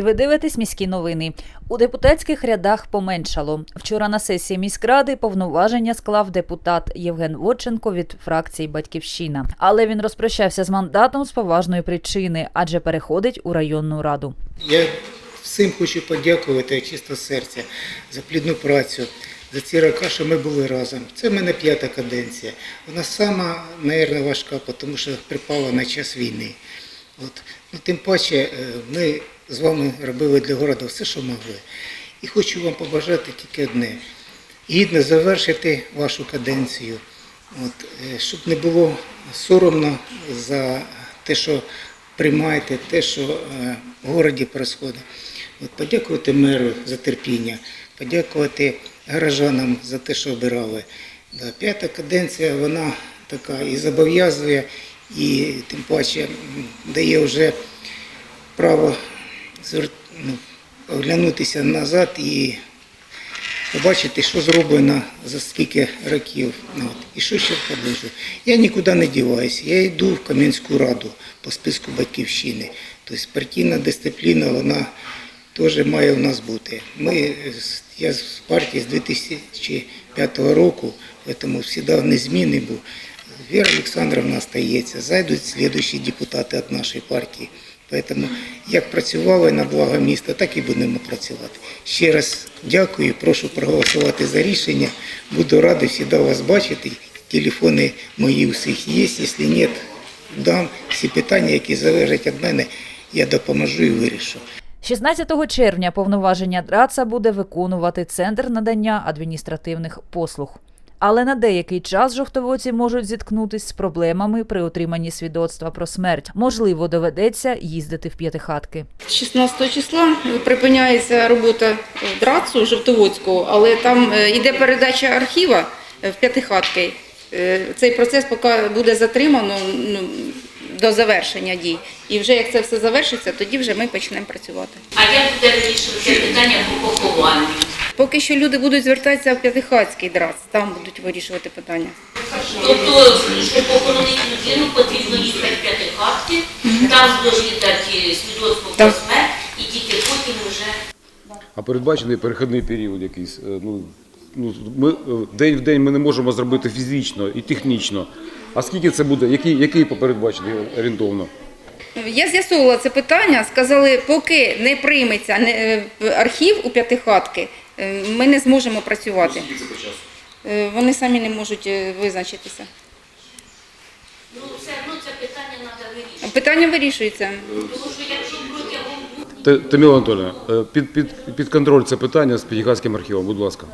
Ви дивитесь міські новини. У депутатських рядах поменшало. Вчора на сесії міськради повноваження склав депутат Євген Водченко від фракції Батьківщина. Але він розпрощався з мандатом з поважної причини, адже переходить у районну раду. Я всім хочу подякувати чисто серця за плідну працю, за ці роки, що ми були разом. Це в мене п'ята каденція. Вона сама, мабуть, важка, тому що припала на час війни. От. Ну, тим паче е, ми з вами робили для города все, що могли. І хочу вам побажати тільки одне. Гідно завершити вашу каденцію, От, е, щоб не було соромно за те, що приймаєте, те, що е, в городі. От, подякувати меру за терпіння, подякувати горожанам за те, що обирали. Да, п'ята каденція, вона така і зобов'язує, і тим паче дає вже право оглянутися назад і побачити, що зроблено за скільки років. Ну, От. І що ще подлежу. Я нікуди не діваюся. Я йду в Кам'янську раду по списку батьківщини. Тобто партійна дисципліна, вона теж має в нас бути. Ми, я з партії з 2005 року, тому завжди незмінний був. Віра Олександровна остається, зайдуть слідуючі депутати від нашої партії. Тому як працювали на благо міста, так і будемо працювати. Ще раз дякую, прошу проголосувати за рішення. Буду радий завжди вас бачити. Телефони мої у всіх є. Якщо ні, дам всі питання, які залежать від мене, я допоможу і вирішу. 16 червня повноваження ДРАЦа буде виконувати Центр надання адміністративних послуг. Але на деякий час жовтоводці можуть зіткнутись з проблемами при отриманні свідоцтва про смерть. Можливо, доведеться їздити в п'ятихатки. 16 числа припиняється робота драцу Жовтоводського, але там е, йде передача архіва е, в п'ятихатки. Е, Цей процес поки буде затримано ну, до завершення дій. І вже як це все завершиться, тоді вже ми почнемо працювати. А як буде вирішувати похованню? Поки що люди будуть звертатися в п'ятихатський драц, там будуть вирішувати питання. Тобто, щоб похоронити людину, потрібно їхати в п'ятихатки, там зложити свідоцтво про смерть, і тільки потім вже А передбачений перехідний період якийсь. Е, Ну, ну, ми, е, день в день ми не можемо зробити фізично і технічно. А скільки це буде? Який, який передбачений орієнтовно? Я з'ясовувала це питання, сказали, поки не прийметься е, архів у п'ятихатки, е, ми не зможемо працювати. Е, Вони самі не можуть визначитися. ну все одно це питання треба вирішити. Питання вирішується. Тому що якщо протягом Таміла Анатольовна, під, під, під контроль це питання з П'ятихатським архівом, будь ласка.